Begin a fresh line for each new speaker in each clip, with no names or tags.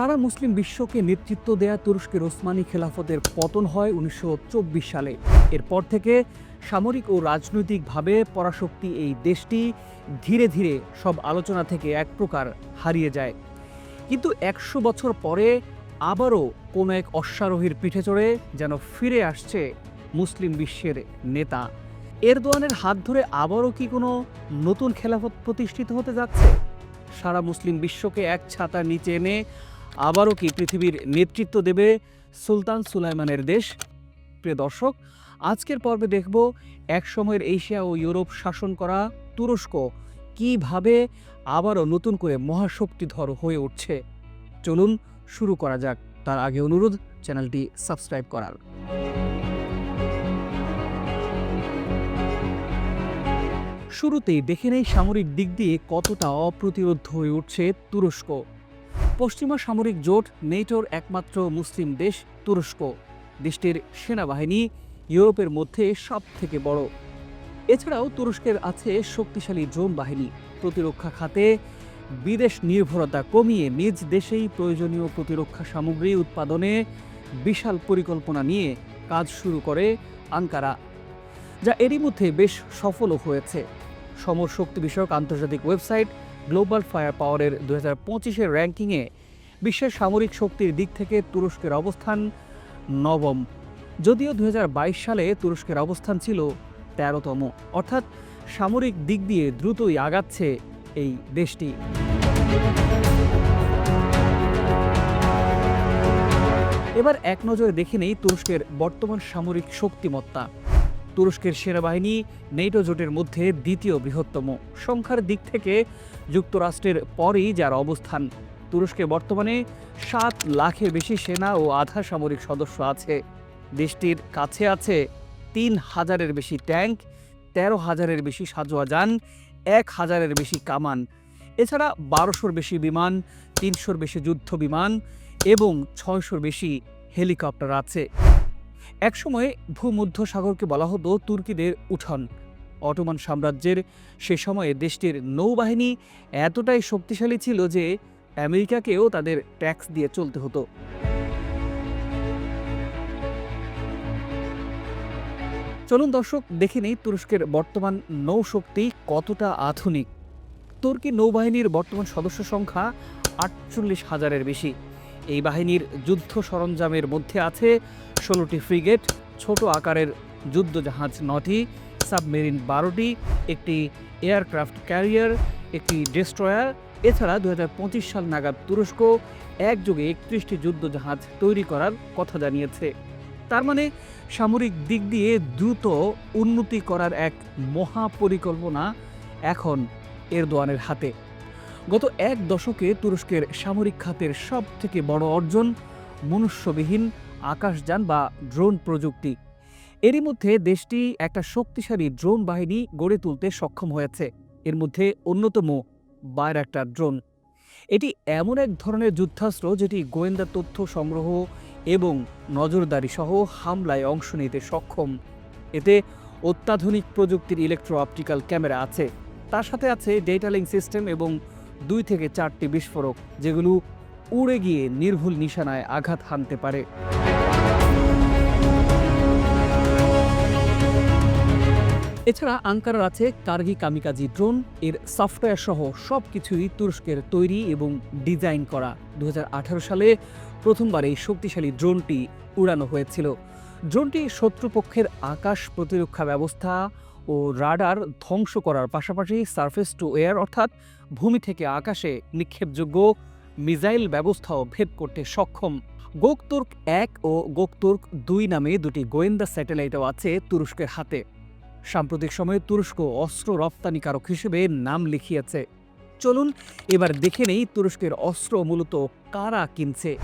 সারা মুসলিম বিশ্বকে নেতৃত্ব দেয়া তুরস্কের ওসমানী খেলাফতের পতন হয় উনিশশো চব্বিশ সালে। এরপর থেকে সামরিক ও রাজনৈতিকভাবে পরাশক্তি এই দেশটি ধীরে ধীরে সব আলোচনা থেকে এক প্রকার হারিয়ে যায়। কিন্তু একশো বছর পরে আবারও কোনো এক অশ্বারোহীর পিঠে চড়ে যেন ফিরে আসছে মুসলিম বিশ্বের নেতা। এরদোয়ানের হাত ধরে আবারও কি কোনো নতুন খেলাফত প্রতিষ্ঠিত হতে যাচ্ছে? সারা মুসলিম বিশ্বকে এক ছাতার নিচে এনে আবারও কি পৃথিবীর নেতৃত্ব দেবে সুলতান সুলাইমানের দেশ? প্রিয় দর্শক, আজকের পর্বে দেখব এক সময়ের এশিয়া ও ইউরোপ শাসন করা তুরস্ক কীভাবে আবারও নতুন করে মহাশক্তিধর হয়ে উঠছে। চলুন শুরু করা যাক। তার আগে অনুরোধ, চ্যানেলটি সাবস্ক্রাইব করার। শুরুতেই দেখে নেই সামরিক দিক দিয়ে কতটা অপ্রতিরোধ হয়ে উঠছে তুরস্ক। পশ্চিমা সামরিক জোট, নেটোর একমাত্র মুসলিম দেশ তুরস্ক। দেশটির সেনাবাহিনী ইউরোপের মধ্যে সব থেকে বড়। এছাড়াও তুরস্কের আছে শক্তিশালী ড্রোন বাহিনী। প্রতিরক্ষা খাতে বিদেশ নির্ভরতা কমিয়ে নিজ দেশেই প্রয়োজনীয় প্রতিরক্ষা সামগ্রী উৎপাদনে বিশাল পরিকল্পনা নিয়ে কাজ শুরু করে আঙ্কারা, যা এরই মধ্যে বেশ সফলও হয়েছে। সমর শক্তি বিষয়ক আন্তর্জাতিক ওয়েবসাইট গ্লোবাল ফায়ার পাওয়ারের দু হাজার পঁচিশের র্যাঙ্কিংয়ে বিশ্বের সামরিক শক্তির দিক থেকে তুরস্কের অবস্থান নবম। যদিও দু হাজার বাইশ সালে তুরস্কের অবস্থান ছিল তেরোতম। অর্থাৎ সামরিক দিক দিয়ে দ্রুতই আগাচ্ছে এই দেশটি। এবার এক নজরে দেখে নেই তুরস্কের বর্তমান সামরিক শক্তিমত্তা। তুরস্কের সেনাবাহিনী নেটো জোটের মধ্যে দ্বিতীয় বৃহত্তম। সংখ্যার দিক থেকে যুক্তরাষ্ট্রের পরেই যার অবস্থান। তুরস্কে বর্তমানে সাত লাখের বেশি সেনা ও আধা সামরিক সদস্য আছে। দেশটির কাছে আছে তিন হাজারের বেশি ট্যাঙ্ক তেরো হাজারের বেশি সাজোয়া যান, এক হাজারের বেশি কামান। এছাড়া বারোশোর বেশি বিমান, তিনশোর বেশি যুদ্ধ বিমান এবং ছয়শোর বেশি হেলিকপ্টার আছে। একসময় ভূমধ্য সাগরকে বলা হতো তুর্কিদের উঠন। অটোমান সাম্রাজ্যের সে সময়ে দেশটির নৌবাহিনী এতটাই শক্তিশালী ছিল যে আমেরিকাকেও তাদের ট্যাক্স দিয়ে চলতে হতো। চলুন দর্শক, দেখে নেই তুরস্কের বর্তমান নৌশক্তি কতটা আধুনিক। তুর্কি নৌবাহিনীর বর্তমান সদস্য সংখ্যা আটচল্লিশ হাজারের বেশি। এই বাহিনীর যুদ্ধ সরঞ্জামের মধ্যে আছে ষোলোটি ফ্রিগেট, ছোট আকারের যুদ্ধজাহাজ নটি, সাবমেরিন বারোটি, একটি এয়ারক্রাফট ক্যারিয়ার, একটি ডেস্ট্রয়ার, এছাড়া দু হাজার পঁচিশ সাল নাগাদ তুরস্ক একযোগে একত্রিশটি যুদ্ধজাহাজ তৈরি করার কথা জানিয়েছে। তার মানে সামরিক দিক দিয়ে দ্রুত উন্নতি করার এক মহা পরিকল্পনা এখন এরদোয়ানের হাতে। গত এক দশকে তুরস্কের সামরিক খাতের সব থেকে বড় অর্জন মনুষ্যবিহীন আকাশযান বা ড্রোন প্রযুক্তি। এরই মধ্যে দেশটি একটা শক্তিশালী ড্রোন বাহিনী গড়ে তুলতে সক্ষম হয়েছে। এর মধ্যে অন্যতম বায়রাক্টার ড্রোন। এটি এমন এক ধরনের যুদ্ধাস্ত্র যেটি গোয়েন্দা তথ্য সংগ্রহ এবং নজরদারি সহ হামলায় অংশ নিতে সক্ষম। এতে অত্যাধুনিক প্রযুক্তির ইলেকট্রো অপটিক্যাল ক্যামেরা আছে। তার সাথে আছে ডেটালিং সিস্টেম এবং দুই থেকে চারটি বিস্ফোরক যেগুলো উড়ে গিয়ে নির্ভুল নিশানায় আঘাত হানতে পারে। এছাড়া আঙ্কারার আছে কার্গি কামিকাজি ড্রোন, এর সফটওয়্যার সহ সব কিছুই তুরস্কের তৈরি এবং ডিজাইন করা। দু হাজার আঠারো সালে প্রথমবার এই শক্তিশালী ড্রোনটি উড়ানো হয়েছিল। ড্রোনটি শত্রুপক্ষের আকাশ প্রতিরক্ষা ব্যবস্থা ও রাডার ধ্বংস করার পাশাপাশি সারফেস টু এয়ার অর্থাৎ ভূমি থেকে আকাশে নিক্ষেপযোগ্য মিসাইল ব্যবস্থাও ভেদ করতে সক্ষম। গোকতুর্ক এক ও গোকতুর্ক দুই নামে দুটি গোয়েন্দা স্যাটেলাইটও আছে তুরস্কের হাতে। সাম্প্রতিক সময়ে তুরস্ক অস্ত্র রপ্তানিকারক হিসেবে নাম লিখিয়েছে। চলুন এবার দেখে নেই তুরস্কের অস্ত্র মূলত কারা কিনছে।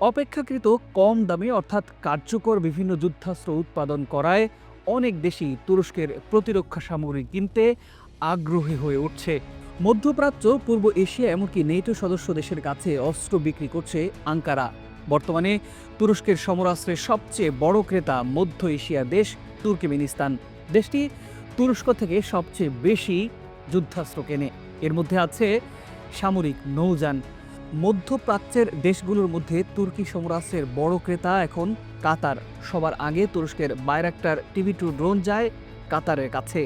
অপেক্ষাকৃত কম দামে অর্থাৎ কার্যকর বিভিন্ন যুদ্ধাস্ত্র উৎপাদন করায় অনেক দেশই তুরস্কের প্রতিরক্ষা সামগ্রী কিনতে আগ্রহী হয়ে উঠছে। মধ্যপ্রাচ্য, পূর্ব এশিয়া এমনকি নেটো সদস্য দেশের কাছে অস্ত্র বিক্রি করছে আঙ্কারা। বর্তমানে তুরস্কের সমরাস্ত্রের সবচেয়ে বড় ক্রেতা মধ্য এশিয়ার দেশ তুর্কমেনিস্তান। দেশটি তুরস্ক থেকে সবচেয়ে বেশি যুদ্ধাস্ত্র কেনে। এর মধ্যে আছে সামরিক নৌযান। মধ্যপ্রাচ্যের দেশগুলোর মধ্যে তুর্কি সমরাস্ত্রের বড় ক্রেতা এখন কাতার। সবার আগে তুরস্কের বাইরাক্টার টিভি টু ড্রোন যায় কাতারের কাছে।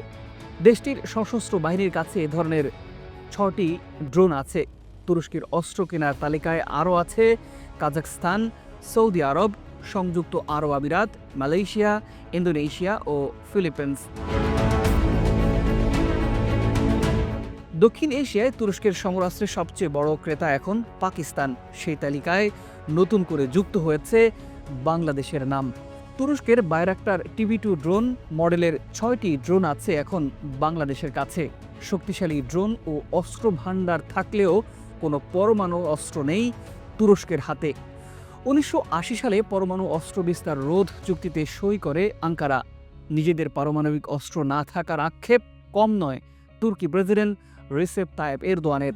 দেশটির সশস্ত্র বাহিনীর কাছে এ ধরনের ছটি ড্রোন আছে। তুরস্কের অস্ত্র কেনার তালিকায় আরও আছে কাজাকস্তান সৌদি আরব, সংযুক্ত আরব আমিরাত, মালয়েশিয়া, ইন্দোনেশিয়া ও ফিলিপিন্স। দক্ষিণ এশিয়ায় তুরস্কের সমরাস্ত্রের সবচেয়ে বড় ক্রেতা এখন পাকিস্তান। সেই তালিকায় নতুন করে যুক্ত হয়েছে বাংলাদেশের নাম। তুরস্কের বাইরাক্টার টিভি টু ড্রোন মডেলের ছয়টি ড্রোন আছে এখন বাংলাদেশের কাছে। শক্তিশালী ড্রোন ও অস্ত্র ভাণ্ডার থাকলেও কোনো পরমাণু অস্ত্র নেই তুরস্কের হাতে। উনিশশো আশি সালে পরমাণু অস্ত্র বিস্তার রোধ চুক্তিতে সই করে আঙ্কারা। নিজেদের পারমাণবিক অস্ত্র না থাকার আক্ষেপ কম নয়। তুর্কি প্রেসিডেন্ট রিসেপ তায়েব এরদোয়ানের।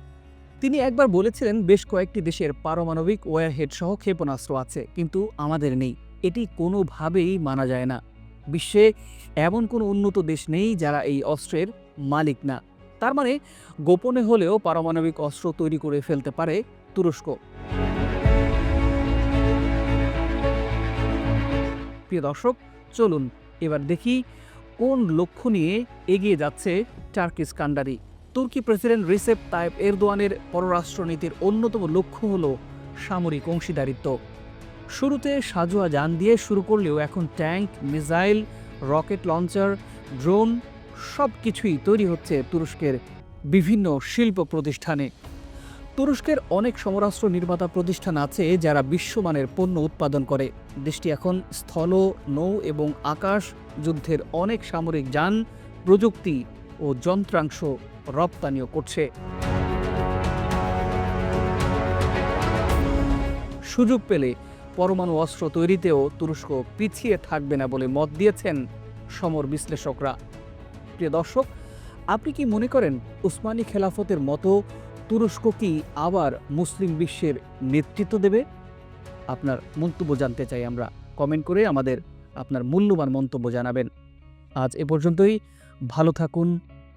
তিনি একবার বলেছিলেন, বেশ কয়েকটি দেশের পারমাণবিক ওয়ারহেড সহ ক্ষেপণাস্ত্র আছে, কিন্তু আমাদের নেই। এটি কোনোভাবেই মানা যায় না। বিশ্বে এমন কোনো উন্নত দেশ নেই যারা এই অস্ত্রের মালিক না। তার মানে গোপনে হলেও পারমাণবিক অস্ত্র তৈরি করে ফেলতে পারে তুরস্ক। প্রিয় দর্শক, চলুন এবার দেখি কোন লক্ষ্য নিয়ে এগিয়ে যাচ্ছে টার্কিস কান্ডারি। তুর্কি প্রেসিডেন্ট রিসেপ তায়েব এরদোয়ানের পররাষ্ট্রনীতির অন্যতম লক্ষ্য হল সামরিক অংশীদারিত্ব। শুরুতে সাজোয়া যান দিয়ে শুরু করলেও এখন tank, missile, rocket launcher, drone সব কিছুই তৈরি হচ্ছে তুরস্কের বিভিন্ন শিল্প প্রতিষ্ঠানে। তুরস্কের অনেক সমরাস্ত্র নির্মাতা প্রতিষ্ঠান আছে যারা বিশ্বমানের পণ্য উৎপাদন করে। দেশটি এখন স্থল, নৌ এবং আকাশ যুদ্ধের অনেক সামরিক যান, প্রযুক্তি ও যন্ত্রাংশ রপ্তানিও করছে। সুযোগ পেলে পরমাণু অস্ত্র তৈরিতেও তুরস্ক পিছিয়ে থাকবে না বলে মত দিয়েছেন সমর বিশ্লেষকরা। প্রিয় দর্শক, আপনি কি মনে করেন উসমানী খেলাফতের মতো তুরস্ক কি আবার মুসলিম বিশ্বের নেতৃত্ব দেবে? আপনার মন্তব্য জানতে চাই আমরা। কমেন্ট করে আমাদের আপনার মূল্যবান মন্তব্য জানাবেন। আজ এ পর্যন্তই। ভালো থাকুন